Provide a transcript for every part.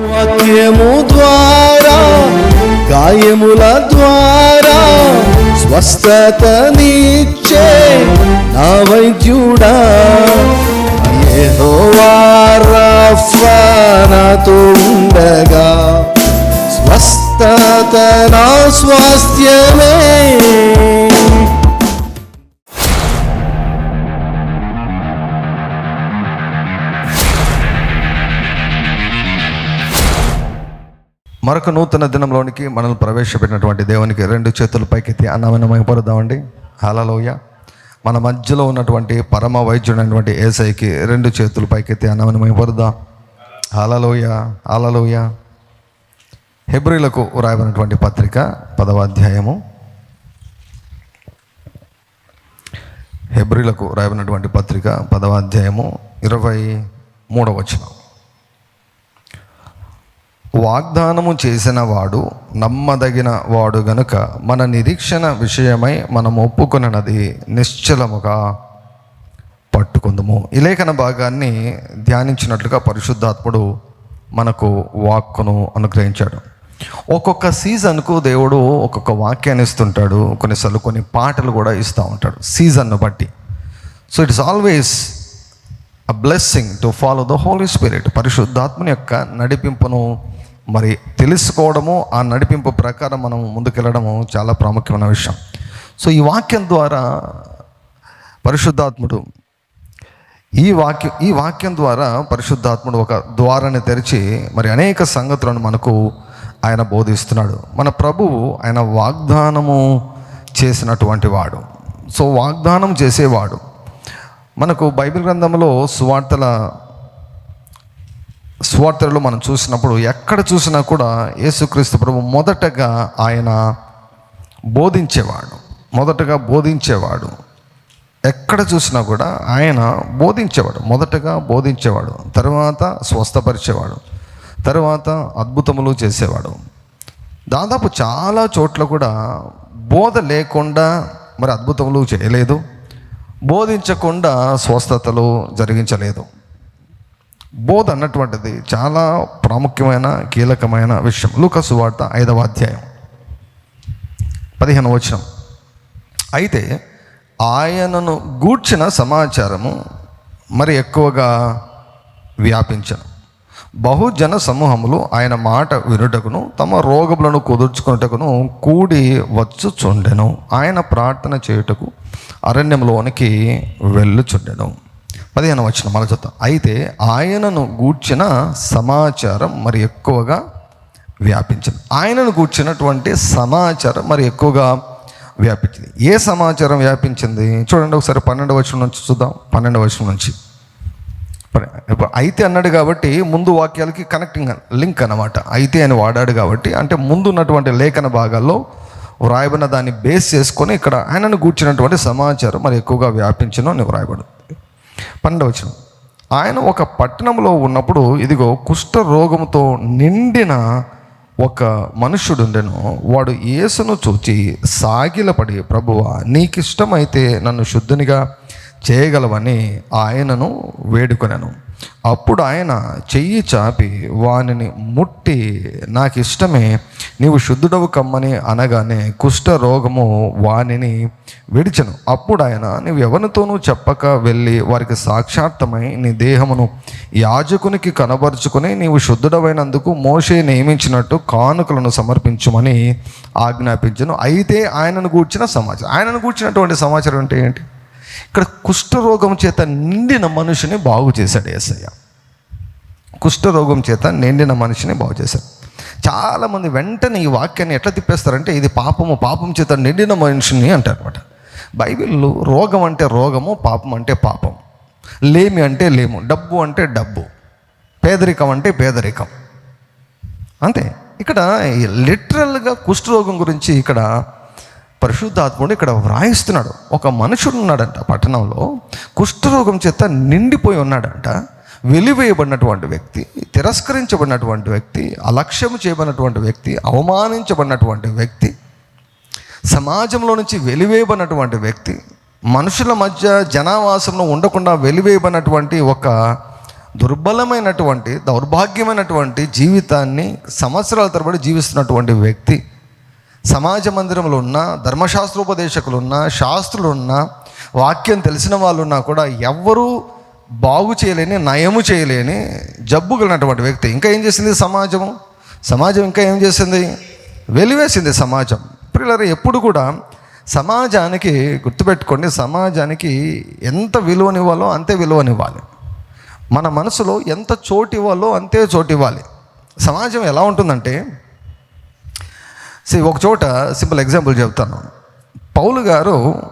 వాక్యము ద్వారా గాయముల ద్వారా స్వస్థతనిచ్చే నా వైద్యుడా. యెహోవా నాతో ఉండగా స్వస్థత నా స్వాస్థ్యమే. మరొక నూతన దినంలోనికి మనల్ని ప్రవేశపెట్టినటువంటి దేవునికి రెండు చేతులు పైకెత్తి అన్నమైన మైపరుద్దామండి హలలోయ మన మధ్యలో ఉన్నటువంటి పరమ వైద్యుడైనటువంటి ఏసైకి రెండు చేతులు పైకెత్తి అన్నమైన మైపరుద్దాం హలలోయ హలలోయ హెబ్రిలకు రాయబడినటువంటి పత్రిక పదవ అధ్యాయము. హెబ్రిలకు రాయబడినటువంటి పత్రిక పదవ అధ్యాయము ఇరవై మూడవ వచనం. వాగ్దానము చేసిన వాడు నమ్మదగిన వాడు గనుక మన నిరీక్షణ విషయమై మనం ఒప్పుకొనది నిశ్చలముగా పట్టుకుందము. ఈ లేఖన భాగాన్ని ధ్యానించినట్లుగా పరిశుద్ధాత్ముడు మనకు వాక్కును అనుగ్రహించాడు. ఒక్కొక్క సీజన్కు దేవుడు ఒక్కొక్క వాక్యాన్ని ఇస్తుంటాడు కొన్నిసార్లు కొన్ని పాటలు కూడా ఇస్తూ ఉంటాడు సీజన్ను బట్టి. So it's always a blessing to follow the Holy Spirit పరిశుద్ధాత్మని యొక్క నడిపింపును మరి తెలుసుకోవడము ఆ నడిపింపు ప్రకారం మనం ముందుకెళ్ళడము చాలా ప్రాముఖ్యమైన విషయం. సో ఈ వాక్యం ద్వారా పరిశుద్ధాత్ముడు ఈ వాక్యం ఈ వాక్యం ద్వారా పరిశుద్ధాత్ముడు ఒక ద్వారాన్ని తెరిచి మరి అనేక సంగతులను మనకు ఆయన బోధిస్తున్నాడు. మన ప్రభువు ఆయన వాగ్దానము చేసినటువంటి వాడు. సో వాగ్దానం చేసేవాడు. మనకు బైబిల్ గ్రంథంలో సువార్తల స్వార్థలో మనం చూసినప్పుడు ఎక్కడ చూసినా కూడా యేసుక్రీస్తు ప్రభు మొదటగా ఆయన బోధించేవాడు. మొదటగా బోధించేవాడు. ఎక్కడ చూసినా కూడా ఆయన బోధించేవాడు. మొదటగా బోధించేవాడు. తర్వాత స్వస్థపరిచేవాడు. తర్వాత అద్భుతములు చేసేవాడు. దాదాపు చాలా చోట్ల కూడా బోధ లేకుండా మరి అద్భుతములు చేయలేదు. బోధించకుండా స్వస్థతలు జరిగించలేదు. బోధ అన్నటువంటిది చాలా ప్రాముఖ్యమైన కీలకమైన విషయం. లూకసు వార్త ఐదవ అధ్యాయం. పదిహేను వచనం. అయితే ఆయనను గూర్చిన సమాచారము మరి ఎక్కువగా వ్యాపించను. బహుజన సమూహములు ఆయన మాట వినుటకును తమ రోగములను కుదుర్చుకున్నటకును కూడి వచ్చుచుండెను. ఆయన ప్రార్థన చేయుటకు అరణ్యంలోనికి వెళ్ళుచుండెను. పదిహేను వచ్చిన మన చెత్త అయితే ఆయనను గూర్చిన సమాచారం మరి ఎక్కువగా వ్యాపించింది. ఆయనను కూర్చున్నటువంటి సమాచారం మరి ఎక్కువగా వ్యాపించింది. ఏ సమాచారం వ్యాపించింది? చూడండి ఒకసారి పన్నెండు వచనం నుంచి చూద్దాం. పన్నెండు వచనం నుంచి. అయితే అన్నాడు కాబట్టి ముందు వాక్యాలకి కనెక్టింగ్ లింక్ అన్నమాట. అయితే అని వాడాడు కాబట్టి అంటే ముందున్నటువంటి లేఖన భాగాల్లో వ్రాయబడిన దాన్ని బేస్ చేసుకొని ఇక్కడ ఆయనను కూర్చున్నటువంటి సమాచారం మరి ఎక్కువగా వ్యాపించను అని వ్రాయబడుతుంది పన్నెండు ఆయన ఒక పట్టణంలో ఉన్నప్పుడు ఇదిగో కుష్ఠ రోగంతో నిండిన ఒక మనుష్యుడుండెను. వాడు యేసును చూచి సాగిలపడి ప్రభువ నీకిష్టమైతే నన్ను శుద్ధునిగా చేయగలవని ఆయనను వేడుకొనను. అప్పుడు ఆయన చెయ్యి చాపి వానిని ముట్టి నాకు ఇష్టమే నీవు శుద్ధుడవు కమ్మని అనగానే కుష్ఠ రోగము వానిని విడిచెను. అప్పుడు ఆయన నీవు ఎవరితోనూ చెప్పక వెళ్ళి వారికి సాక్షాత్తమై నీ దేహమును యాజకునికి కనబరుచుకుని నీవు శుద్ధుడవైనందుకు మోషే నియమించినట్టు కానుకలను సమర్పించమని ఆజ్ఞాపించను. అయితే ఆయనను గూర్చిన సమాచారం. ఆయనను గూర్చినటువంటి సమాచారం అంటే ఏంటి? ఇక్కడ కుష్ఠరోగం చేత నిండిన మనిషిని బాగు చేశాడు ఏసయ్య. కుష్ఠరోగం చేత నిండిన మనిషిని బాగు చేశాడు. చాలామంది వెంటనే ఈ వాక్యాన్ని ఎట్లా తిప్పేస్తారంటే ఇది పాపము పాపం చేత నిండిన మనిషిని అంటారనమాట బైబిల్లో రోగం అంటే రోగము పాపం అంటే పాపం. లేమి అంటే లేము డబ్బు అంటే డబ్బు పేదరికం అంటే పేదరికం. అంతే. ఇక్కడ లిటరల్గా కుష్ఠరోగం గురించి ఇక్కడ పరిశుద్ధాత్ముడు ఇక్కడ వ్రాయిస్తున్నాడు. ఒక మనుషుడు ఉన్నాడంట పట్టణంలో. కుష్ఠరోగం చేత నిండిపోయి ఉన్నాడంట. వెలివేయబడినటువంటి వ్యక్తి తిరస్కరించబడినటువంటి వ్యక్తి అలక్ష్యం చేయబడినటువంటి వ్యక్తి అవమానించబడినటువంటి వ్యక్తి సమాజంలో నుంచి వెలివేయబడినటువంటి వ్యక్తి మనుషుల మధ్య జనావాసంలో ఉండకుండా వెలివేయబడినటువంటి ఒక దుర్బలమైనటువంటి దౌర్భాగ్యమైనటువంటి జీవితాన్ని సంవత్సరాల తరబడి జీవిస్తున్నటువంటి వ్యక్తి సమాజ మందిరంలో ఉన్న ధర్మశాస్త్రోపదేశకులు ఉన్న శాస్త్రులు ఉన్న వాక్యం తెలిసిన వాళ్ళు ఉన్నా కూడా ఎవ్వరూ బాగు చేయలేని నయము చేయలేని జబ్బు కలిగినటువంటి వ్యక్తి. ఇంకా ఏం చేసింది సమాజము? సమాజం ఇంకా ఏం చేసింది? వెలివేసింది సమాజం. పిల్లలు ఎప్పుడు కూడా సమాజానికి గుర్తుపెట్టుకోండి సమాజానికి ఎంత విలువనివ్వాలో అంతే విలువనివ్వాలి. మన మనసులో ఎంత చోటు ఇవ్వాలో అంతే చోటు ఇవ్వాలి సమాజం ఎలా ఉంటుందంటే సి ఒక చోట సింపుల్ ఎగ్జాంపుల్ చెప్తాను. పౌలు గారు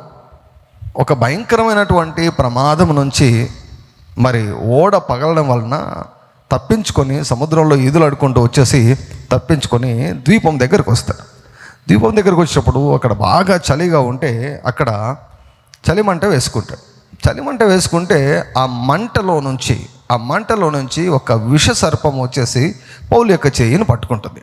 ఒక భయంకరమైనటువంటి ప్రమాదం నుంచి మరి ఓడ పగలడం వలన తప్పించుకొని సముద్రంలో ఈదులు అడుకుంటూ వచ్చేసి తప్పించుకొని ద్వీపం దగ్గరకు వస్తాడు ద్వీపం దగ్గరకు వచ్చినప్పుడు అక్కడ బాగా చలిగా ఉంటే అక్కడ చలిమంట వేసుకుంటాడు చలిమంట వేసుకుంటే ఆ మంటలో నుంచి ఆ మంటలో నుంచి ఒక విష సర్పం వచ్చేసి పౌలు యొక్క చేయిని పట్టుకుంటుంది.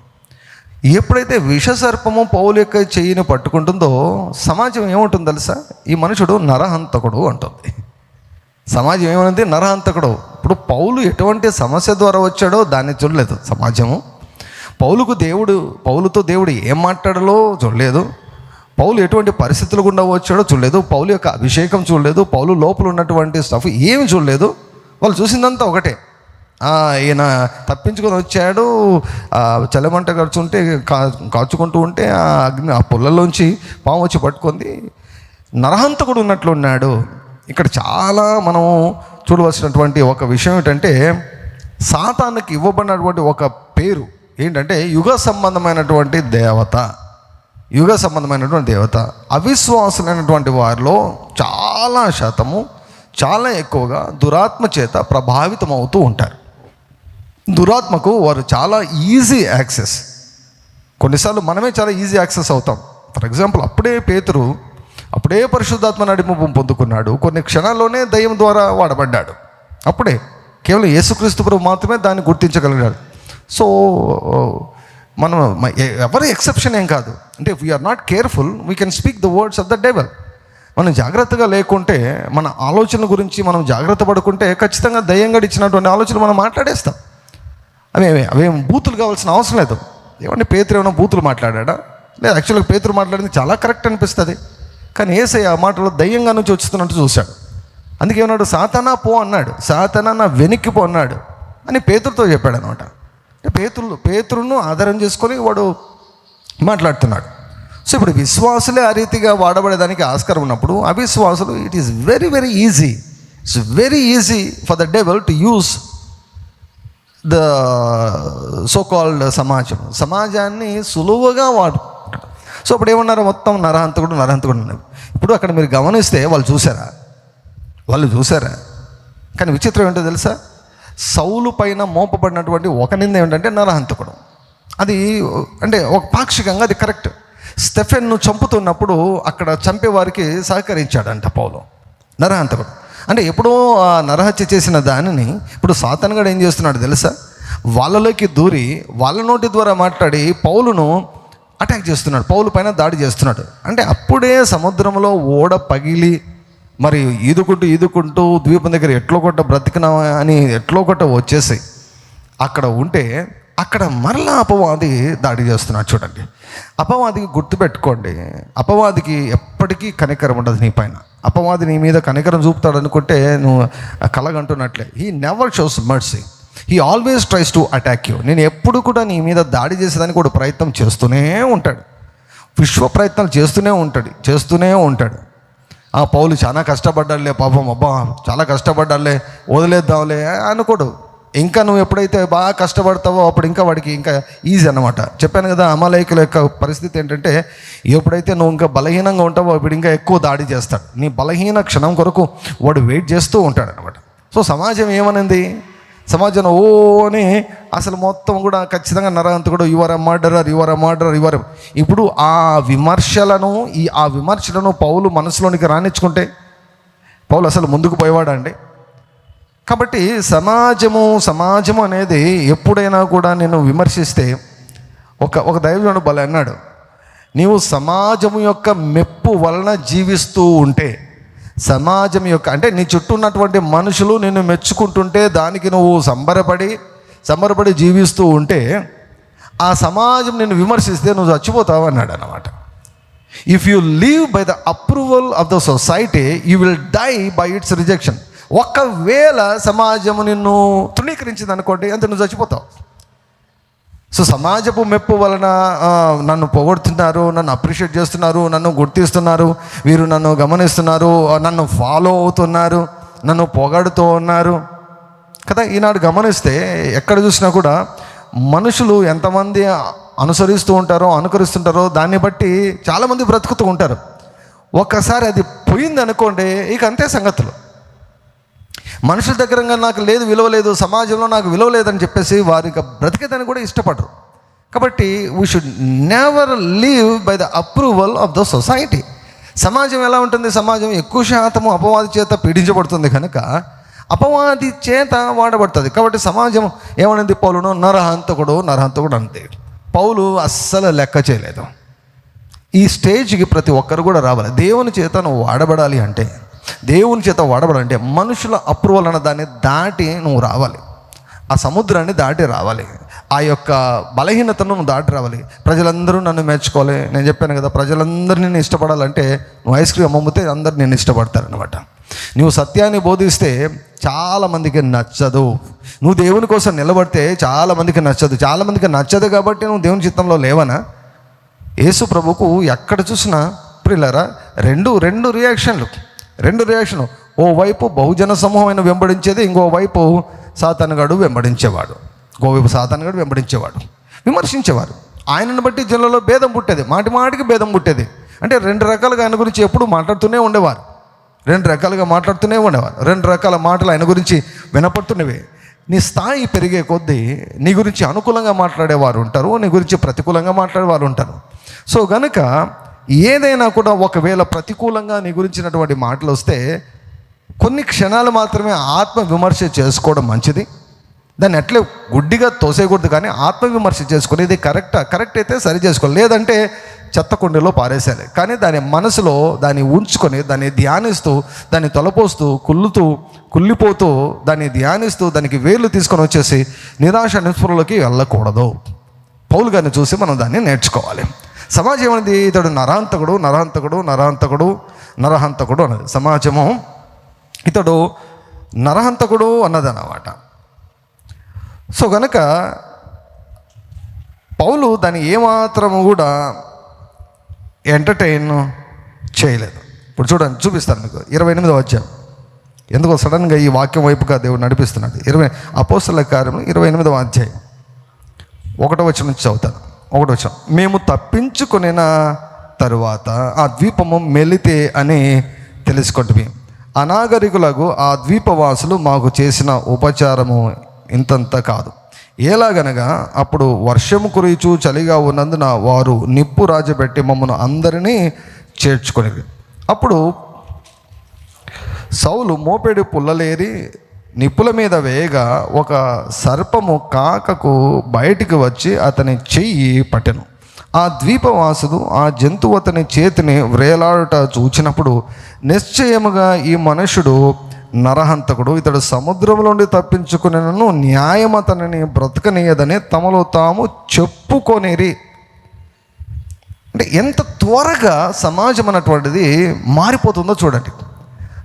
ఎప్పుడైతే విషసర్పము పౌలు యొక్క చెయ్యిని పట్టుకుంటుందో సమాజం ఏముంటుంది తెలుసా? ఈ మనుషుడు నరహంతకుడు అంటుంది. సమాజం ఏమన్నది నరహంతకుడు. ఇప్పుడు పౌలు ఎటువంటి సమస్య ద్వారా వచ్చాడో దాన్ని చూడలేదు సమాజము. పౌలుకు దేవుడు పౌలుతో దేవుడు ఏం మాట్లాడాలో చూడలేదు. పౌలు ఎటువంటి పరిస్థితులు గుండా వచ్చాడో చూడలేదు. పౌలు యొక్క అభిషేకం చూడలేదు. పౌలు లోపల ఉన్నటువంటి స్టఫ్ ఏమి చూడలేదు. వాళ్ళు చూసిందంతా ఒకటే. ఈయన తప్పించుకొని వచ్చాడు. చలమంట కరుచుంటే కా కాచుకుంటూ ఉంటే ఆ అగ్ని ఆ పుల్లలోంచి పాము వచ్చి పట్టుకుంది. నరహంతకుడు ఉన్నట్లు ఉన్నాడు. ఇక్కడ చాలా మనం చూడవలసినటువంటి ఒక విషయం ఏంటంటే సాతానికి ఇవ్వబడినటువంటి ఒక పేరు ఏంటంటే యుగ సంబంధమైనటువంటి దేవత. యుగ సంబంధమైనటువంటి దేవత. అవిశ్వాసులైనటువంటి వారిలో చాలా శాతము చాలా ఎక్కువగా దురాత్మ చేత ప్రభావితం అవుతూ ఉంటారు. దురాత్మకు వారు చాలా ఈజీ యాక్సెస్ కొన్నిసార్లు మనమే చాలా ఈజీ యాక్సెస్ అవుతాం. ఫర్ ఎగ్జాంపుల్ అప్పుడే పేతురు అప్పుడే పరిశుద్ధాత్మ నడిపింపు పొందుకున్నాడు. కొన్ని క్షణాల్లోనే దయ్యం ద్వారా వాడబడ్డాడు. అప్పుడే కేవలం యేసుక్రీస్తు ప్రభు మాత్రమే దాన్ని గుర్తించగలిగాడు. సో మనం ఎవరి ఎక్సెప్షన్ ఏం కాదు. అంటే we're not careful we can speak the words of the devil మనం జాగ్రత్తగా లేకుంటే మన ఆలోచన గురించి మనం జాగ్రత్త పడుకుంటే ఖచ్చితంగా దయ్యం గడిచినటువంటి ఆలోచన మనం మాట్లాడేస్తాం. అవి అవేం బూతులు కావాల్సిన అవసరం లేదు. ఏమంటే పేతురు ఏమైనా బూతులు మాట్లాడా లేదు యాక్చువల్గా పేతురు మాట్లాడింది చాలా కరెక్ట్ అనిపిస్తుంది. కానీ ఏసై ఆ మాటలో దయ్యంగా నుంచి వచ్చుతున్నట్టు చూశాడు. అందుకే ఏమన్నాడు? సాతనా పో అన్నాడు. సాతనా నా వెనక్కి పో అన్నాడు. అని పేతురుతో చెప్పాడు అనమాట పేతులు పేతురును ఆధారం చేసుకొని వాడు మాట్లాడుతున్నాడు. సో ఇప్పుడు విశ్వాసులే ఆ రీతిగా వాడబడేదానికి ఆస్కారం ఉన్నప్పుడు అవిశ్వాసులు it is very very easy it's very easy for the devil to use the so called సమాజం. సమాజాన్ని సులువుగా వాడు సో అప్పుడు ఏమన్నారు? మొత్తం నరహంతకుడు నరహంతకుడు అన్నారు. ఇప్పుడు అక్కడ మీరు గమనిస్తే వాళ్ళు చూసారా వాళ్ళు చూసారా కానీ విచిత్రం ఏంటో తెలుసా? సౌలు పైన మోపబడినటువంటి ఒక నింద ఏంటంటే నరహంతకుడు. అది అంటే ఒక పాక్షికంగా అది కరెక్ట్. స్టెఫెన్ను చంపుతున్నప్పుడు అక్కడ చంపే వారికి సహకరించాడంట పౌలు. నరహంతకుడు. అంటే ఎప్పుడో ఆ నరహత్య చేసిన దానిని ఇప్పుడు సాతనగాడు ఏం చేస్తున్నాడు తెలుసా? వాళ్ళలోకి దూరి వాళ్ళ నోటి ద్వారా మాట్లాడి పౌలును అటాక్ చేస్తున్నాడు. పౌలు పైన దాడి చేస్తున్నాడు. అంటే అప్పుడే సముద్రంలో ఓడ పగిలి మరి ఈదుకుంటూ ఈదుకుంటూ ద్వీపం దగ్గర ఎట్లో కొట్ట బ్రతికినా అని ఎట్లో కొట్ట వచ్చేసి అక్కడ ఉంటే అక్కడ మరలా అపవాది దాడి చేస్తున్నాడు చూడండి. అపవాదికి గుర్తుపెట్టుకోండి. అపవాదికి ఎప్పటికీ కనికరం ఉండదు నీ పైన. అపవాది నీ మీద కనికరం చూపుతాడు అనుకుంటే నువ్వు కలగంటున్నట్లే. He never shows mercy he always tries to attack you నేను ఎప్పుడు కూడా నీ మీద దాడి చేసేదానికి కూడా ప్రయత్నం చేస్తూనే ఉంటాడు. విశ్వ ప్రయత్నాలు చేస్తూనే ఉంటాడు. చేస్తూనే ఉంటాడు. ఆ పౌలు చాలా కష్టపడ్డాడులే పాపం. అబ్బా చాలా కష్టపడ్డాడులే. వదిలేద్దాంలే అనుకోడు. ఇంకా నువ్వు ఎప్పుడైతే బాగా కష్టపడతావో అప్పుడు ఇంకా వాడికి ఇంకా ఈజీ అనమాట చెప్పాను కదా అమలైకుల యొక్క పరిస్థితి ఏంటంటే ఎప్పుడైతే నువ్వు ఇంకా బలహీనంగా ఉంటావో అప్పుడు ఇంకా ఎక్కువ దాడి చేస్తాడు. నీ బలహీన క్షణం కొరకు వాడు వెయిట్ చేస్తూ ఉంటాడు అనమాట సో సమాజం ఏమనింది? సమాజం ఓ అని అసలు మొత్తం కూడా ఖచ్చితంగా నరహంతకుడు your murderer your murderer your ఇప్పుడు ఆ విమర్శలను ఈ ఆ విమర్శలను పౌలు మనసులోనికి రానిచ్చుకుంటే పౌలు అసలు ముందుకు పోయేవాడండి కాబట్టి సమాజము సమాజము అనేది ఎప్పుడైనా కూడా నేను విమర్శిస్తే ఒక ఒక దైవజనుడు బలి అన్నాడు. నీవు సమాజము యొక్క మెప్పు వలన జీవిస్తూ ఉంటే సమాజం యొక్క అంటే నీ చుట్టూ ఉన్నటువంటి మనుషులు నిన్ను మెచ్చుకుంటుంటే దానికి నువ్వు సంబరపడి సంబరపడి జీవిస్తూ ఉంటే ఆ సమాజం నిన్ను విమర్శిస్తే నువ్వు చచ్చిపోతావు అన్నాడు అన్నమాట. If you live by the approval of the society you will die by its rejection ఒకవేళ సమాజము నిన్ను తృణీకరించింది అనుకోండి అంతే నువ్వు చచ్చిపోతావు. సో సమాజపు మెప్పు వలన నన్ను పొగడుతున్నారు నన్ను అప్రిషియేట్ చేస్తున్నారు నన్ను గుర్తిస్తున్నారు వీరు నన్ను గమనిస్తున్నారు నన్ను ఫాలో అవుతున్నారు నన్ను పొగడుతూ ఉన్నారు. కదా ఈనాడు గమనిస్తే ఎక్కడ చూసినా కూడా మనుషులు ఎంతమంది అనుసరిస్తూ ఉంటారో అనుకరిస్తుంటారో దాన్ని బట్టి చాలామంది బ్రతుకుతూ ఉంటారు. ఒక్కసారి అది పోయింది అనుకోండి ఇక అంతే సంగతులు. మనుషుల దగ్గర నాకు లేదు విలువ లేదు సమాజంలో నాకు విలువ లేదని చెప్పేసి వారికి బ్రతికేదని కూడా ఇష్టపడరు. కాబట్టి we should never live by the approval of the society సమాజం ఎలా ఉంటుంది? సమాజం ఎక్కువ శాతము అపవాది చేత పీడించబడుతుంది కనుక అపవాది చేత వాడబడుతుంది. కాబట్టి సమాజం ఏమనింది పౌలును? నరహంతకుడు నరహంతకుడు అంతే పౌలు అస్సలు లెక్క చేయలేదు. ఈ స్టేజ్కి ప్రతి ఒక్కరు కూడా రావాలి. దేవుని చేత నువ్వు వాడబడాలి అంటే దేవుని చేత వాడబడాలంటే మనుషుల అప్రూవల్ అన్న దాన్ని దాటి నువ్వు రావాలి. ఆ సముద్రాన్ని దాటి రావాలి. ఆ యొక్క బలహీనతను నువ్వు దాటి రావాలి. ప్రజలందరూ నన్ను మెచ్చుకోవాలి. నేను చెప్పాను కదా ప్రజలందరూ నిన్ను ఇష్టపడాలంటే నువ్వు ఐస్ క్రీమ్ అమ్ముతే అందరు నేను ఇష్టపడతారనమాట నువ్వు సత్యాన్ని బోధిస్తే చాలామందికి నచ్చదు. నువ్వు దేవుని కోసం నిలబడితే చాలామందికి నచ్చదు. చాలామందికి నచ్చదు కాబట్టి నువ్వు దేవుని చిత్తంలో లేవనా? యేసు ప్రభుకు ఎక్కడ చూసినా ప్రిల్లరా రెండు రెండు రియాక్షన్లు రెండు రియాక్షన్ ఓ వైపు బహుజన సమూహమైన వెంబడించేది ఇంకో వైపు వెంబడించేవాడు. ఇంకోవైపు సాతనగాడు వెంబడించేవాడు. విమర్శించేవారు. ఆయనను బట్టి జిల్లాలో భేదం పుట్టేది. మాటి మాటికి భేదం పుట్టేది. అంటే రెండు రకాలుగా ఆయన గురించి ఎప్పుడు మాట్లాడుతూనే ఉండేవారు. రెండు రకాలుగా మాట్లాడుతూనే ఉండేవారు. రెండు రకాల మాటలు ఆయన గురించి వినపడుతున్నవే. నీ స్థాయి పెరిగే కొద్దీ నీ గురించి అనుకూలంగా మాట్లాడేవారు ఉంటారు. నీ గురించి ప్రతికూలంగా మాట్లాడేవారు ఉంటారు. సో గనుక ఏదైనా కూడా ఒకవేళ ప్రతికూలంగా నీ గురించినటువంటి మాటలు వస్తే కొన్ని క్షణాలు మాత్రమే ఆత్మ విమర్శ చేసుకోవడం మంచిది. దాన్ని ఎట్లే గుడ్డిగా తోసేయకూడదు కానీ ఆత్మవిమర్శ చేసుకుని ఇది కరెక్టా కరెక్ట్ అయితే సరి చేసుకోవాలి. లేదంటే చెత్త కుండీలో పారేసేయాలి. కానీ దాని మనసులో దాన్ని ఉంచుకొని దాన్ని ధ్యానిస్తూ దాన్ని తొలపోస్తూ కుళ్ళుతూ కుళ్ళిపోతూ దాన్ని ధ్యానిస్తూ దానికి వేలు తీసుకొని వచ్చేసి నిరాశ నిస్పృహలోకి వెళ్ళకూడదు. పౌలు గారిని చూసి మనం దాన్ని నేర్చుకోవాలి. సమాజం అనేది ఇతడు నరాంతకుడు నరాంతకుడు నరాంతకుడు నరహంతకుడు అన్నది. సమాజము ఇతడు నరహంతకుడు అన్నది అన్నమాట సో కనుక పౌలు దాన్ని ఏమాత్రము కూడా ఎంటర్టైన్ చేయలేదు. ఇప్పుడు చూడండి చూపిస్తాను మీకు. ఇరవై ఎనిమిదో వచ్చాం ఎందుకో సడన్గా ఈ వాక్యం వైపుగా దేవుడు నడిపిస్తున్నాడు. ఇరవై అపోస్తల కార్యము ఇరవై ఎనిమిదవ అధ్యాయం. ఒకటో వచ్చిన నుంచి చదువుతాను. ఒకటి వచ్చాం మేము తప్పించుకొనిన తరువాత ఆ ద్వీపము మెలితే అని తెలుసుకుంటుంది అనాగరికులకు ఆ ద్వీపవాసులు మాకు చేసిన ఉపచారము ఇంతంత కాదు. ఎలాగనగా అప్పుడు వర్షము కురిచు చలిగా ఉన్నందున వారు నిప్పు రాజబెట్టి మమ్మను అందరినీ చేర్చుకునేది అప్పుడు సౌలు మోపెడు పుల్లలేరి నిప్పుల మీద వేయగా ఒక సర్పము కాకకు బయటికి వచ్చి అతని చెయ్యి పట్టెను. ఆ ద్వీపవాసుడు ఆ జంతువు అతని చేతిని వ్రేలాడుట చూచినప్పుడు నిశ్చయముగా ఈ మనుషుడు నరహంతకుడు. ఇతడు సముద్రంలో నుండి తప్పించుకునేనను న్యాయం అతనిని బ్రతకనీయదని తమలో తాము చెప్పుకొనిరి. అంటే ఎంత త్వరగా సమాజం అన్నటువంటిది మారిపోతుందో చూడండి.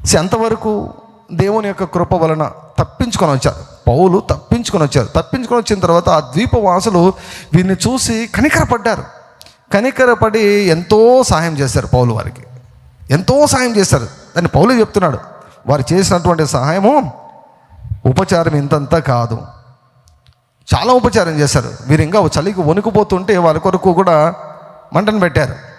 సో ఎంతవరకు దేవుని యొక్క కృప వలన తప్పించుకొని వచ్చారు. పౌలు తప్పించుకొని వచ్చారు. తప్పించుకొని వచ్చిన తర్వాత ఆ ద్వీపవాసులు వీరిని చూసి కనికరపడ్డారు. కనికరపడి ఎంతో సహాయం చేశారు పౌలు వారికి. ఎంతో సహాయం చేశారు. దాన్ని పౌలు చెప్తున్నాడు. వారు చేసినటువంటి సహాయము ఉపచారం ఇంతంతా కాదు. చాలా ఉపచారం చేశారు. వీరు ఇంకా చలికి వణుకుపోతుంటే వారి కొరకు కూడా మంటను పెట్టారు.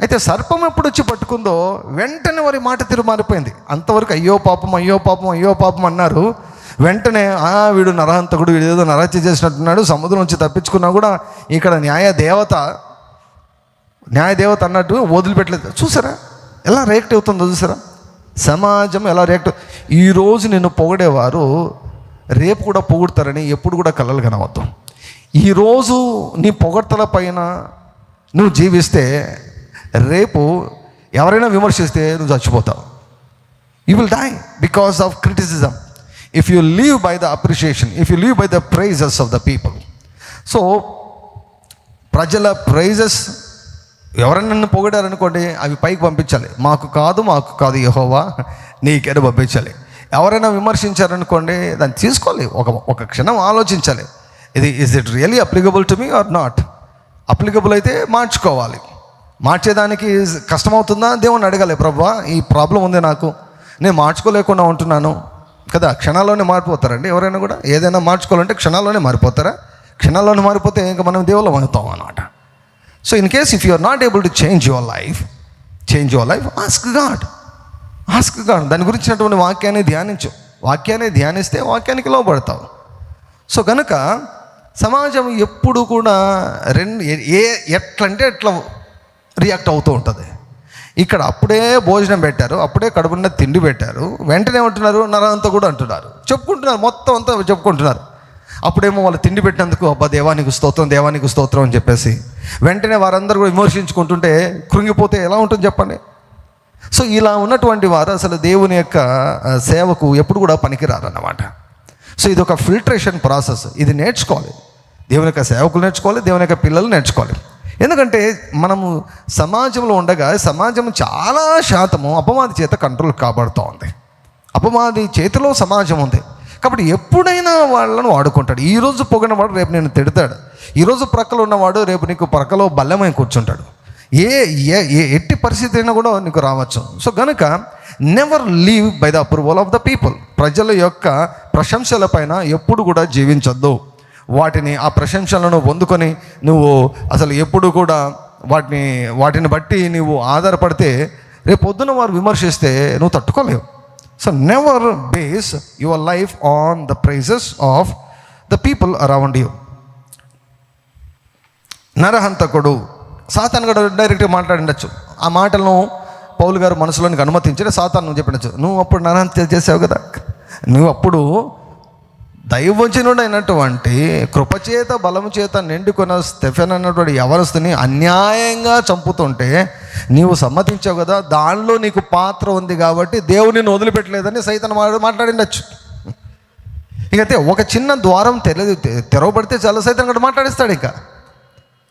అయితే సర్పం ఎప్పుడు వచ్చి పట్టుకుందో వెంటనే వారి మాట తిరుమారిపోయింది. అంతవరకు అయ్యో పాపం అయ్యో పాపం అయ్యో పాపం అన్నారు. వెంటనే ఆ వీడు నరహంతకుడు వీడు ఏదో నరహత్య చేసినట్టున్నాడు సముద్రం నుంచి తప్పించుకున్నా కూడా ఇక్కడ న్యాయ దేవత న్యాయ దేవత అన్నట్టు వదిలిపెట్టలేదు. చూసారా? ఎలా రియాక్ట్ అవుతుందో చూసారా? సమాజం ఎలా రియాక్ట్ ఈరోజు నిన్ను పొగిడేవారు రేపు కూడా పొగుడతారని ఎప్పుడు కూడా కలలు కనవద్దు. ఈరోజు నీ పొగడ్తల పైన నువ్వు జీవిస్తే రేపు ఎవరైనా విమర్శిస్తే నువ్వు చచ్చిపోతావు. You will die because of criticism if you live by the appreciation if you live by the praises of the people so ప్రజల ప్రైజెస్ ఎవరైనా నన్ను పొగిడారనుకోండి అవి పైకి పంపించాలి. మాకు కాదు మాకు కాదు యహోవా నీకేదో పంపించాలి. ఎవరైనా విమర్శించారనుకోండి దాన్ని తీసుకోవాలి. ఒక ఒక క్షణం ఆలోచించాలి. ఇది is it really applicable to me or not applicable అయితే మార్చుకోవాలి. మార్చేదానికి కష్టమవుతుందా? దేవుని అడగాలి ప్రభా ఈ ప్రాబ్లం ఉంది నాకు. నేను మార్చుకోలేకుండా ఉంటున్నాను. కదా క్షణాల్లోనే మారిపోతారండి ఎవరైనా కూడా? ఏదైనా మార్చుకోవాలంటే క్షణాల్లోనే మారిపోతారా? క్షణాల్లోనే మారిపోతే ఇంకా మనం దేవుళ్ళం అవుతాం అన్నమాట. So in case if you are not able to change your life change your life ask God ask God దాని గురించినటువంటి వాక్యాన్ని ధ్యానించు. వాక్యాన్ని ధ్యానిస్తే వాక్యానికి లోపడతావు సో కనుక సమాజం ఎప్పుడు కూడా రెండు ఏ- ఎట్లంటే ఎట్లా రియాక్ట్ అవుతూ ఉంటుంది. ఇక్కడ అప్పుడే భోజనం పెట్టారు అప్పుడే కడుపున్న తిండి పెట్టారు వెంటనే ఏమంటున్నారు? నరంతా కూడా అంటున్నారు. చెప్పుకుంటున్నారు మొత్తం అంతా చెప్పుకుంటున్నారు. అప్పుడేమో వాళ్ళు తిండి పెట్టినందుకు అబ్బా దేవానికి స్తోత్రం దేవానికి స్తోత్రం అని చెప్పేసి వెంటనే వారందరూ కూడా విమర్శించుకుంటుంటే కృంగిపోతే ఎలా ఉంటుంది చెప్పండి? సో ఇలా ఉన్నటువంటి వారు అసలు దేవుని యొక్క సేవకు ఎప్పుడు కూడా పనికిరారన్నమాట. సో ఇది ఒక ఫిల్టరేషన్ ప్రాసెస్. ఇది నేర్చుకోవాలి. దేవుని యొక్క సేవకులు నేర్చుకోవాలి దేవుని యొక్క పిల్లలు నేర్చుకోవాలి. ఎందుకంటే మనము సమాజంలో ఉండగా సమాజం చాలా శాతము అపవాది చేత కంట్రోల్ కాబడుతూ ఉంది అపవాది చేతిలో సమాజం ఉంది. కాబట్టి ఎప్పుడైనా వాళ్ళను వాడుకుంటాడు. ఈరోజు పొగినవాడు రేపు నేను తిడతాడు. ఈరోజు ప్రక్కలో ఉన్నవాడు రేపు నీకు ప్రక్కలో బల్లమై కూర్చుంటాడు. ఏ ఏ ఏ ఎట్టి పరిస్థితి అయినా కూడా నీకు రావచ్చు. సో గనుక never live by the approval of the people ప్రజల యొక్క ప్రశంసల పైన ఎప్పుడు కూడా జీవించొద్దు. వాటిని ఆ ప్రశంసలను పొందుకొని నువ్వు అసలు ఎప్పుడు కూడా వాటిని వాటిని బట్టి నువ్వు ఆధారపడితే రేపు పొద్దున వారు విమర్శిస్తే నువ్వు తట్టుకోలేవు. So never base your life on the praises of the people around you నరహంతకుడు సాతాన్ కూడా డైరెక్ట్గా మాట్లాడిండొచ్చు. ఆ మాటలను పౌలు గారు మనసులోనికి అనుమతించి సాతాన్ నువ్వు చెప్పినచ్చు. నువ్వు అప్పుడు నరహంత చేసావు కదా? నువ్వు అప్పుడు దైవచనుడైనటువంటి కృపచేత బలము చేత నిండుకున్న స్టెఫెన్ అన్నటువంటి ఎవరస్తుని అన్యాయంగా చంపుతుంటే నీవు సమ్మతించావు కదా దానిలో నీకు పాత్ర ఉంది కాబట్టి దేవుని వదిలిపెట్టలేదని సైతం మాట్లాడిండొచ్చు. అయితే ఒక చిన్న ద్వారం తెలియదు తెరవబడితే చాలా సైతం కూడా మాట్లాడిస్తాడు ఇక.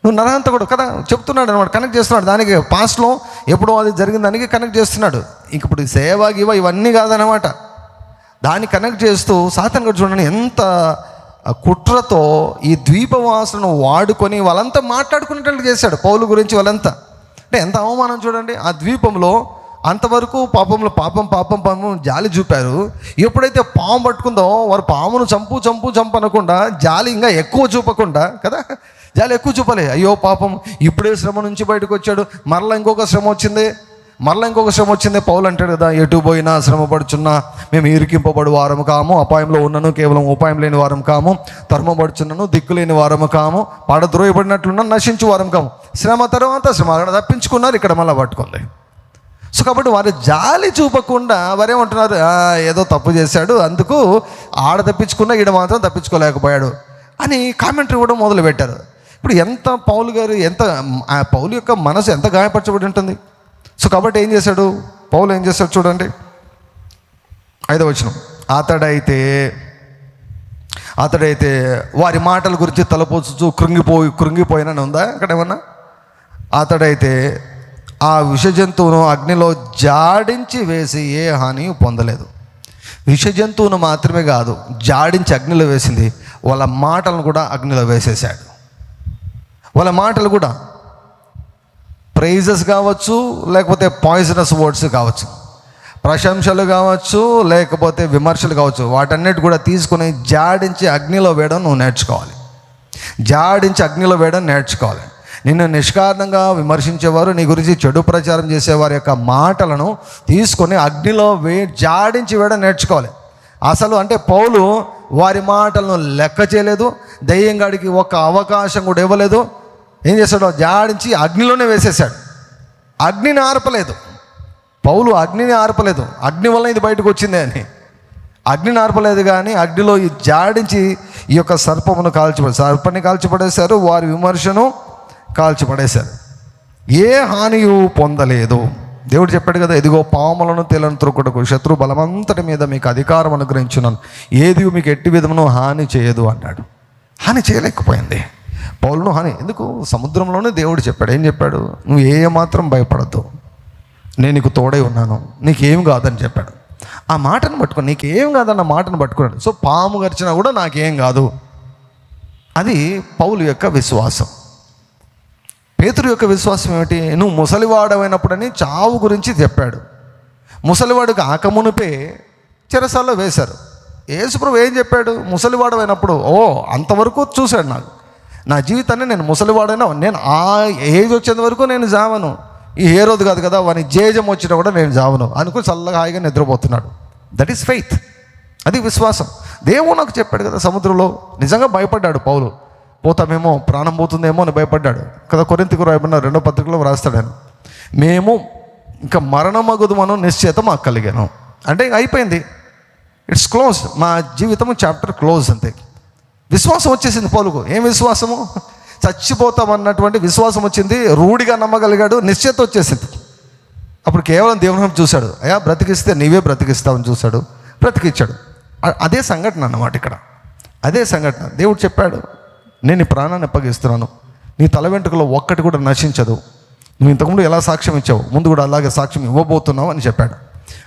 నువ్వు నరహంతకుడు కదా చెప్తున్నాడు అనమాట కనెక్ట్ చేస్తున్నాడు. దానికి పాస్ట్లో ఎప్పుడో అది జరిగిన దానికి కనెక్ట్ చేస్తున్నాడు. ఇంక ఇప్పుడు సేవా సేవ గివ ఇవన్నీ కాదనమాట దాన్ని కనెక్ట్ చేస్తూ సాతన్ గారు చూడండి ఎంత కుట్రతో ఈ ద్వీపవాసులను వాడుకొని వాళ్ళంతా మాట్లాడుకునేటట్లు చేశాడు పౌలు గురించి వాళ్ళంతా. అంటే ఎంత అవమానం చూడండి ఆ ద్వీపంలో అంతవరకు పాపంలో పాపం పాపం పాపం జాలి చూపారు. ఎప్పుడైతే పాము పట్టుకుందో వారు పామును చంపు చంపు చంపు అనకుండా జాలి ఇంకా ఎక్కువ చూపకుండా కదా? జాలి ఎక్కువ చూపలే. అయ్యో పాపం ఇప్పుడే శ్రమ నుంచి బయటకు వచ్చాడు. మరలా ఇంకొక శ్రమ వచ్చింది. మరలా ఇంకొక శ్రమ వచ్చింది. పౌలు అంటాడు కదా ఎటు పోయినా శ్రమ పడుచున్నా మేము ఇరికింపబడు వారము కాము. అపాయంలో ఉన్నను కేవలం ఉపాయం లేని వారం కాము. తరుమబడుచున్నాను దిక్కు లేని వారము కాము. పడద్రోయబడినట్లున్నా నశించు వారం కాము. శ్రమ తర్వాత శ్రమ. అక్కడ తప్పించుకున్నారు ఇక్కడ మళ్ళీ పట్టుకుంది. సో కాబట్టి వారు జాలి చూపకుండా వారేమంటున్నారు ఏదో తప్పు చేశాడు అందుకు ఆడ తప్పించుకున్నా ఈడ మాత్రం తప్పించుకోలేకపోయాడు అని కామెంటరీ ఇవ్వడం మొదలుపెట్టారు. ఇప్పుడు ఎంత పౌలు గారు ఎంత ఆ పౌలు యొక్క మనసు ఎంత గాయపరచబడి ఉంటుంది? కాబట్టి ఏం చేశాడు? పౌలు ఏం చేశాడు చూడండి. ఐదో వచనం అతడైతే అతడైతే వారి మాటల గురించి తలపోచు కృంగిపోయి కృంగిపోయినని ఉందా? అక్కడ ఏమన్నా? అతడైతే ఆ విష జంతువును అగ్నిలో జాడించి వేసి ఏ హాని పొందలేదు. విష జంతువును మాత్రమే కాదు జాడించి అగ్నిలో వేసింది. వాళ్ళ మాటలను కూడా అగ్నిలో వేసేసాడు వాళ్ళ మాటలు కూడా ప్రైజెస్ కావచ్చు లేకపోతే పాయిజనస్ వర్డ్స్ కావచ్చు. ప్రశంసలు కావచ్చు లేకపోతే విమర్శలు కావచ్చు వాటన్నిటి కూడా తీసుకుని జాడించి అగ్నిలో వేయడం నువ్వు నేర్చుకోవాలి. జాడించి అగ్నిలో వేయడం నేర్చుకోవాలి. నిన్ను నిష్కారణంగా విమర్శించేవారు నీ గురించి చెడు ప్రచారం చేసేవారి యొక్క మాటలను తీసుకొని అగ్నిలో వే జాడించి వేయడం నేర్చుకోవాలి. అసలు అంటే పౌలు వారి మాటలను లెక్క చేయలేదు దయ్యంగాడికి ఒక అవకాశం కూడా ఇవ్వలేదు ఏం చేశాడు? జాడించి అగ్నిలోనే వేసేసాడు అగ్నిని ఆర్పలేదు. పౌలు అగ్నిని ఆర్పలేదు. అగ్ని వల్ల ఇది బయటకు వచ్చిందే అని. అగ్నిని ఆర్పలేదు కానీ అగ్నిలో ఈ జాడించి ఈ యొక్క సర్పమును కాల్చిపడే సర్పాన్ని కాల్చిపడేశారు వారి విమర్శను కాల్చిపడేశారు. ఏ హానియు పొందలేదు. దేవుడు చెప్పాడు కదా ఇదిగో పాములను తేలను త్రొక్కుటకు శత్రు బలమంతటి మీద మీకు అధికారం అనుగ్రహించున్నాను ఏది మీకు ఎట్టి విధమును హాని చేయదు అన్నాడు. హాని చేయలేకపోయింది. పౌలను హాని ఎందుకు? సముద్రంలోనే దేవుడు చెప్పాడు. ఏం చెప్పాడు? నువ్వు ఏ మాత్రం భయపడద్దు. నేను నీకు తోడై ఉన్నాను. నీకేం కాదని చెప్పాడు. ఆ మాటను పట్టుకొని నీకేం కాదన్న మాటను పట్టుకున్నాడు. సో పాము గరిచినా కూడా నాకేం కాదు. అది పౌలు యొక్క విశ్వాసం. పేతురు యొక్క విశ్వాసం ఏమిటి? నువ్వు ముసలివాడమైనప్పుడని చావు గురించి చెప్పాడు. ముసలివాడికి ఆకమునిపే చెరసాల్లో వేశారు. యేసుప్రభు ఏం చెప్పాడు? ముసలివాడమైనప్పుడు ఓ అంతవరకు చూశాడు నాకు. నా జీవితాన్ని నేను ముసలివాడైనా నేను ఆ ఏజ్ వచ్చేంత వరకు నేను జావను. ఈ ఏ రోజు కాదు కదా వాని జేజం వచ్చినా కూడా నేను జావను. అనుకుని చల్లగా హాయిగా నిద్రపోతున్నాడు. దట్ ఈస్ ఫెయిత్ అది విశ్వాసం. దేవుడు నాకు చెప్పాడు కదా సముద్రంలో నిజంగా భయపడ్డాడు పౌలు. పోతామేమో ప్రాణం పోతుందేమో అని భయపడ్డాడు. కదా కొరింతకు రాయబడిన రెండో పత్రికలో వ్రాస్తాడు మేము ఇంకా మరణమగుదు మనం నిశ్చేత మాకు కలిగాను. అంటే అయిపోయింది. ఇట్స్ క్లోజ్ మా జీవితం చాప్టర్ క్లోజ్ అంతే. విశ్వాసం వచ్చేసింది పౌలుకు. ఏం విశ్వాసము? చచ్చిపోతామన్నటువంటి విశ్వాసం వచ్చింది రూఢిగా నమ్మగలిగాడు నిశ్చేత వచ్చేసింది. అప్పుడు కేవలం దేవుని చూశాడు. అయ్యా బ్రతికిస్తే నీవే బ్రతికిస్తావని చూశాడు. బ్రతికిచ్చాడు. అదే సంఘటన అన్నమాట ఇక్కడ. అదే సంఘటన. దేవుడు చెప్పాడు నేను నీ ప్రాణాన్ని అప్పగిస్తున్నాను. నీ తల వెంట్రుకలో ఒక్కటి కూడా నశించదు. నువ్వు ఇంతకుముందు ఎలా సాక్ష్యం ఇచ్చావు? ముందు కూడా అలాగే సాక్ష్యం ఇవ్వబోతున్నావు అని చెప్పాడు.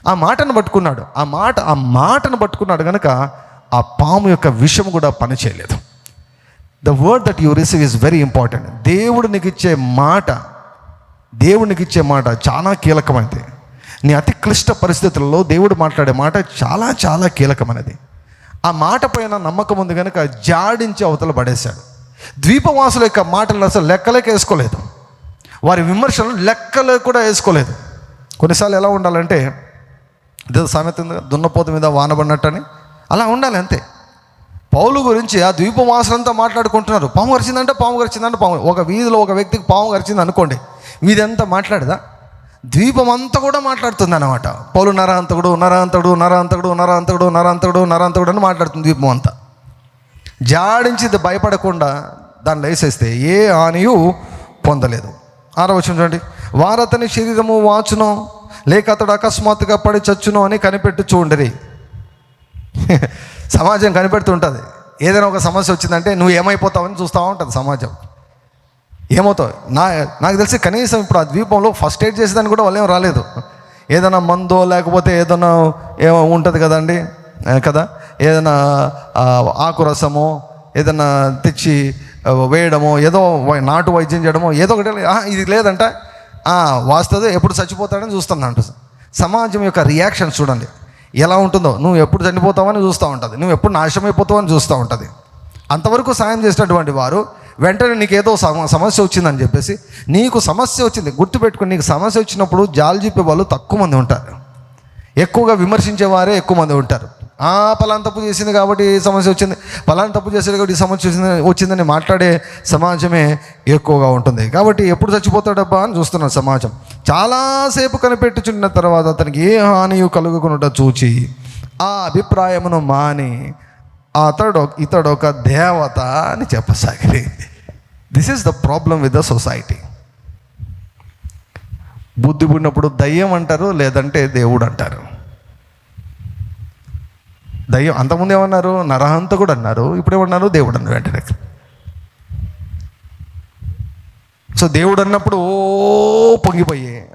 ఆ మాటను పట్టుకున్నాడు. ఆ మాట ఆ మాటను పట్టుకున్నాడు కనుక ఆ పాము యొక్క విషం కూడా పనిచేయలేదు the word that you receive is very important దేవుడు నీకు ఇచ్చే మాట దేవునికి ఇచ్చే మాట చాలా కీలకమైనది. నీ అతి క్లిష్ట పరిస్థితుల్లో దేవుడు మాట్లాడే మాట చాలా చాలా కీలకమైనది. ఆ మాట పైన నమ్మకం ఉంది కనుక జాడించి అవతల పడేశాడు. ద్వీపవాసుల యొక్క మాటలు అసలు లెక్కలేక వేసుకోలేదు. వారి విమర్శలను లెక్కలే కూడా వేసుకోలేదు. కొన్నిసార్లు ఎలా ఉండాలంటే ఇదే సామెత దున్నపోత కదా, దున్నపోతు మీద వానబడినట్టని అలా ఉండాలి అంతే. పౌలు గురించి ఆ ద్వీపవాసులంతా మాట్లాడుకుంటున్నారు. పాము గరిచిందంటే పాము గరిచిందంటే పాము. ఒక వీధిలో ఒక వ్యక్తికి పాము గరిచింది అనుకోండి. వీధంతా మాట్లాడదా? ద్వీపం అంతా కూడా మాట్లాడుతుంది అనమాట పౌలు నరహంతకుడు నరహంతకుడు నరహంతకుడు నరహంతకుడు నరహంతకుడు నరహంతకుడు అని మాట్లాడుతుంది ద్వీపం అంతా. జాడించి భయపడకుండా దాన్ని వేసేస్తే ఏ హానియు పొందలేదు. ఆరో వచ్చిన చూడండి. వారతని శరీరము వాచును లేక అతడు అకస్మాత్తుగా పడి చచ్చును అని కనిపెట్టు చూడండి సమాజం కనిపెడుతుంటుంది. ఏదైనా ఒక సమస్య వచ్చిందంటే నువ్వు ఏమైపోతావని చూస్తూ ఉంటుంది సమాజం. ఏమవుతావు? నా నాకు తెలిసి కనీసం ఇప్పుడు ఆ ద్వీపంలో ఫస్ట్ ఎయిడ్ చేసేదాన్ని కూడా వాళ్ళు ఏం రాలేదు. ఏదైనా మందో లేకపోతే ఏదైనా ఏమో ఉంటుంది కదండి కదా? ఏదైనా ఆకురసమో ఆకు ఏదైనా తెచ్చి వేయడమో ఏదో వై- నాటు వైద్యం చేయడమో ఏదో ఒకటి ఇది లేదంట. "ఆ, ఎప్పుడు చచ్చిపోతాడని చూస్తున్నా అంట సమాజం యొక్క రియాక్షన్ చూడండి. ఎలా ఉంటుందో. నువ్వు ఎప్పుడు చనిపోతావని చూస్తూ ఉంటుంది. నువ్వు ఎప్పుడు నాశనమైపోతావని చూస్తూ ఉంటుంది. అంతవరకు సాయం చేసినటువంటి వారు వెంటనే నీకు ఏదో సమ సమస్య వచ్చిందని చెప్పేసి నీకు సమస్య వచ్చింది గుర్తుపెట్టుకుని నీకు సమస్య వచ్చినప్పుడు జాలి చెప్పే వాళ్ళు తక్కువ మంది ఉంటారు. ఎక్కువగా విమర్శించే వారే ఎక్కువ మంది ఉంటారు. ఆ పలానా తప్పు చేసింది కాబట్టి ఈ సమస్య వచ్చింది. పలానా తప్పు చేసేది కాబట్టి ఈ సమస్య వచ్చింది వచ్చిందని మాట్లాడే సమాజమే ఎక్కువగా ఉంటుంది. కాబట్టి ఎప్పుడు చచ్చిపోతాడబ్బా అని చూస్తున్నారు సమాజం. చాలాసేపు కనిపెట్టుచున్న తర్వాత అతనికి ఏ హానియు కలుగుకున్నట చూచి ఆ అభిప్రాయమును మాని అతడు ఇతడు ఒక దేవత అని చెప్పసాగింది. This is the problem with the society బుద్ధి పుడినప్పుడు దయ్యం అంటారు లేదంటే దేవుడు అంటారు. దయ్యం అంతకుముందు ఏమన్నారు? నరహంతకుడు అన్నారు. ఇప్పుడు ఏమన్నారు? దేవుడు అన్నారు వెంటనే. సో దేవుడు అన్నప్పుడు ఓ పొంగిపోయి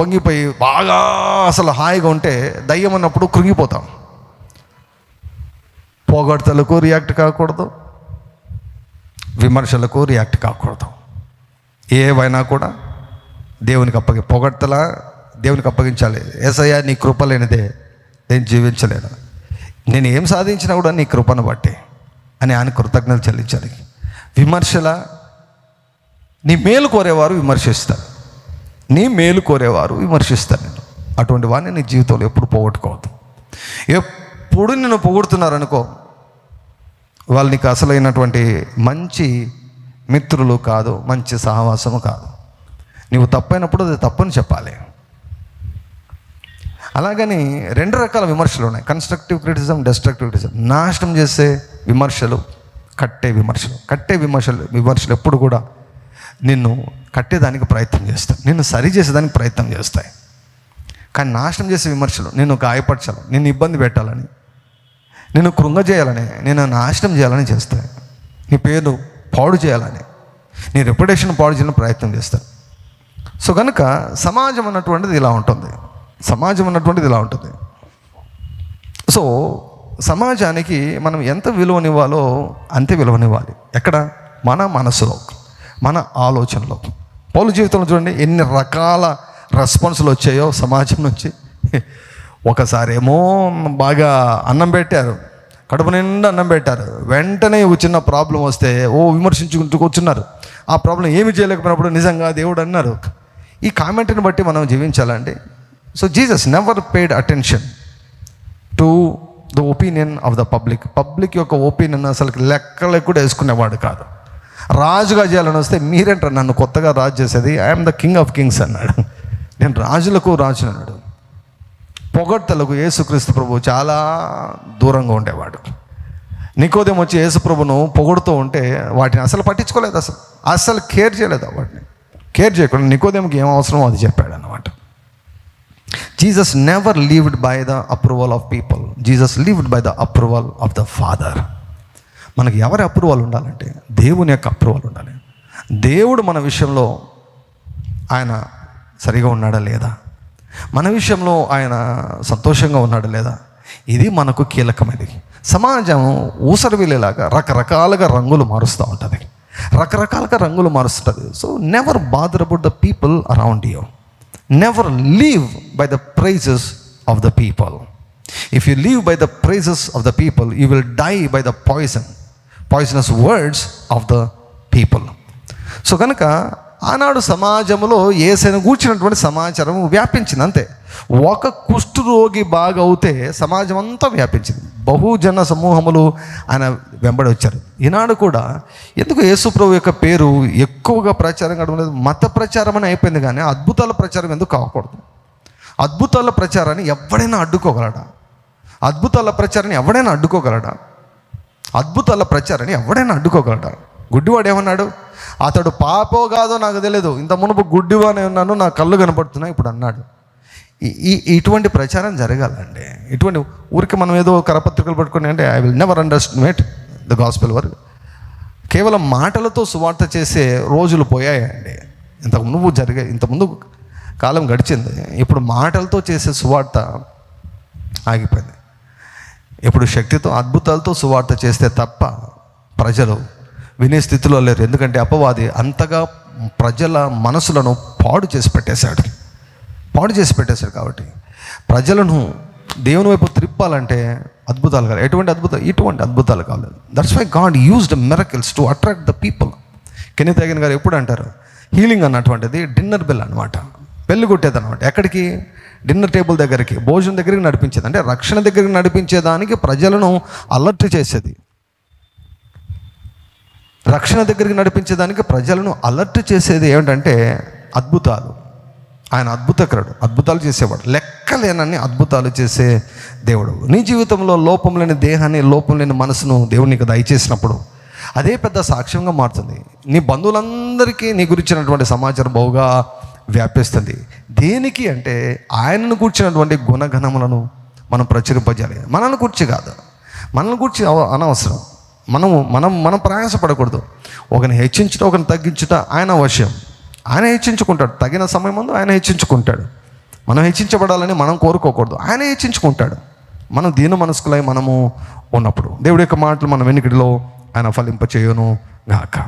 పొంగిపోయి బాగా అసలు హాయిగా ఉంటే దయ్యం అన్నప్పుడు కృంగిపోతాం. పోగొడతలకు రియాక్ట్ కాకూడదు. విమర్శలకు రియాక్ట్ కాకూడదు. ఏవైనా కూడా దేవునికి అప్పగి పొగడ్తల దేవునికి అప్పగించాలి. ఏసయ్యా నీ కృప లేనిదే నేను జీవించలేను. నేను ఏం సాధించినా కూడా నీ కృపను బట్టి అని ఆయన కృతజ్ఞతలు చెల్లించాలి. విమర్శల నీ మేలు కోరేవారు విమర్శిస్తారు. నీ మేలు కోరేవారు విమర్శిస్తారు నేను అటువంటి వాడిని నీ జీవితంలో ఎప్పుడు పోగొట్టుకోవద్దు. ఎప్పుడు నిన్ను పొగుడుతున్నారనుకో వాళ్ళు నీకు అసలైనటువంటి మంచి మిత్రులు కాదు మంచి సహవాసము కాదు. నీవు తప్పైనప్పుడు అది తప్పని చెప్పాలి. అలాగని రెండు రకాల విమర్శలు ఉన్నాయి. కన్స్ట్రక్టివ్ క్రిటిసిజం డెస్ట్రక్టివ్ క్రిటిసిజం నాశనం చేసే విమర్శలు కట్టే విమర్శలు. కట్టే విమర్శలు విమర్శలు ఎప్పుడు కూడా నిన్ను కట్టేదానికి ప్రయత్నం చేస్తాయి. నిన్ను సరి చేసేదానికి ప్రయత్నం చేస్తాయి. కానీ నాశనం చేసే విమర్శలు నిన్ను గాయపరచాలి నిన్ను ఇబ్బంది పెట్టాలని నిన్ను కృంగజేయాలని నేను నాశనం చేయాలని చేస్తాయి. నీ పేరు పాడు చేయాలని నీ రెప్యుటేషన్ పాడు చేయాలని ప్రయత్నం చేస్తాను సో కనుక సమాజం అన్నటువంటిది ఇలా ఉంటుంది. సమాజం అన్నటువంటిది ఇలా ఉంటుంది. సో సమాజానికి మనం ఎంత విలువనివ్వాలో అంతే విలువనివ్వాలి. ఎక్కడ? మన మనసులో మన ఆలోచనలో. పౌలు జీవితంలో చూడండి ఎన్ని రకాల రెస్పాన్స్లు వచ్చాయో సమాజం నుంచి. ఒకసారి ఏమో బాగా అన్నం పెట్టారు కడుపు నిండా అన్నం పెట్టారు. వెంటనే వచ్చిన చిన్న ప్రాబ్లం వస్తే ఓ విమర్శించుకుంటూ కూర్చున్నారు. ఆ ప్రాబ్లం ఏమి చేయలేకపోయినప్పుడు నిజంగా దేవుడు అన్నారు. ఈ కామెంట్ని బట్టి మనం జీవించాలండి. So Jesus never paid attention to the opinion of the public public యొక్క ఒపీనియన్ అసలు లెక్కలకు కూడా వేసుకునేవాడు కాదు. రాజుగా చేయాలని వస్తే మీరేంటారు నన్ను కొత్తగా రాజు చేసేది? I'm the king of kings అన్నాడు. నేను రాజులకు రాజు అన్నాడు. పొగడ్తలకు యేసుక్రీస్తు ప్రభు చాలా దూరంగా ఉండేవాడు. నికోదేం వచ్చి యేసుప్రభును పొగుడుతూ ఉంటే వాటిని అసలు పట్టించుకోలేదు అసలు. అసలు కేర్ చేయలేదు వాటిని. కేర్ చేయకుండా నికోదేమికి ఏం అవసరమో అది చెప్పాడు అన్నమాట Jesus never lived by the approval of people Jesus lived by the approval of the Father మనకి ఎవరి అప్రూవల్ ఉండాలంటే దేవుని యొక్క అప్రూవల్ ఉండాలి. దేవుడు మన విషయంలో ఆయన సరిగా ఉన్నాడా లేదా? మన విషయంలో ఆయన సంతోషంగా ఉన్నాడా లేదా? ఇది మనకు కీలకమైనది. సమాజం ఊసరవిల్లేలాగా రకరకాలుగా రంగులు మారుస్తూ ఉంటుంది. రకరకాలుగా రంగులు మారుస్తుంటుంది so never bother about the people around you never live by the praises of the people if you live by the praises of the people you will die by the poison poisonous words of the people so కనుక ఆనాడు సమాజంలో ఏసైన కూర్చున్నటువంటి సమాచారం వ్యాపించింది అంతే ఒక కుష్ఠరోగి బాగా అవుతే సమాజం అంతా వ్యాపించింది. బహుజన సమూహములు ఆయన వెంబడి వచ్చారు ఈనాడు కూడా ఎందుకు యేసుప్రభు యొక్క పేరు ఎక్కువగా ప్రచారం కావడం లేదు? మత ప్రచారం అని అయిపోయింది కానీ అద్భుతాల ప్రచారం ఎందుకు కాకూడదు? అద్భుతాల ప్రచారాన్ని ఎవడైనా అడ్డుకోగలడా? అద్భుతాల ప్రచారాన్ని ఎవడైనా అడ్డుకోగలడా? అద్భుతాల ప్రచారాన్ని ఎవడైనా అడ్డుకోగలడా? గుడ్డివాడు ఏమన్నాడు? అతడు పాపో కాదో నాకు తెలియదు ఇంత మునుపు గుడ్డివానే ఉన్నాను నా కళ్ళు కనపడుతున్నాయి ఇప్పుడు అన్నాడు. ఈ- ఈ ఇటువంటి ప్రచారం జరగాలండి. ఇటువంటి ఊరికి మనం ఏదో కరపత్రికలు పట్టుకుని అంటే I will never underestimate the gospel work కేవలం మాటలతో సువార్త చేసే రోజులు పోయాయండి. ఇంతకు ముందు జరిగే ఇంతకుముందు కాలం గడిచింది. ఇప్పుడు మాటలతో చేసే సువార్త ఆగిపోయింది. ఇప్పుడు శక్తితో అద్భుతాలతో సువార్త చేస్తే తప్ప ప్రజలు వినే స్థితిలో లేరు. ఎందుకంటే అపవాది అంతగా ప్రజల మనసులను పాడు చేసి పెట్టేశాడు. పాడు చేసి పెట్టేశాడు కాబట్టి ప్రజలను దేవుని వైపు త్రిప్పాలంటే అద్భుతాలు కాలేదు. ఎటువంటి అద్భుతాలు ఇటువంటి అద్భుతాలు కాలేదు. That's why God used miracles to attract the people కెనీ తగిన గారు ఎప్పుడు అంటారు? హీలింగ్ అన్నటువంటిది డిన్నర్ బెల్ అనమాట బెల్ కొట్టేది అనమాట ఎక్కడికి? డిన్నర్ టేబుల్ దగ్గరికి. భోజనం దగ్గరికి నడిపించేది. అంటే రక్షణ దగ్గరికి నడిపించేదానికి ప్రజలను అలర్ట్ చేసేది. రక్షణ దగ్గరికి నడిపించేదానికి ప్రజలను అలర్ట్ చేసేది ఏమిటంటే అద్భుతాలు. ఆయన అద్భుతకరుడు అద్భుతాలు చేసేవాడు. లెక్కలేనన్ని అద్భుతాలు చేసే దేవుడు. నీ జీవితంలో లోపం లేని దేహాన్ని లోపం లేని మనసును దేవుడు నీకు దయచేసినప్పుడు అదే పెద్ద సాక్ష్యంగా మారుతుంది. నీ బంధువులందరికీ నీ గురించినటువంటి సమాచారం బహుగా వ్యాపిస్తుంది. దేనికి అంటే ఆయనను కూర్చున్నటువంటి గుణగణములను మనం ప్రచురింపజేయాలి. మనల్ని కూర్చి కాదు. మనల్ని కూర్చి అనవసరం. మనము మనం మనం ప్రయాసపడకూడదు. ఒకరిని హెచ్చించుట ఒకరిని తగ్గించుట ఆయన వశ్యం ఆయన హెచ్చించుకుంటాడు. తగిన సమయం ముందు ఆయన హెచ్చించుకుంటాడు. మనం హెచ్చించబడాలని మనం కోరుకోకూడదు. ఆయన హెచ్చించుకుంటాడు. మనం దీన మనస్కులై మనము ఉన్నప్పుడు దేవుడి యొక్క మాటలు మన వెనుకడిలో ఆయన ఫలింపచేయను గాక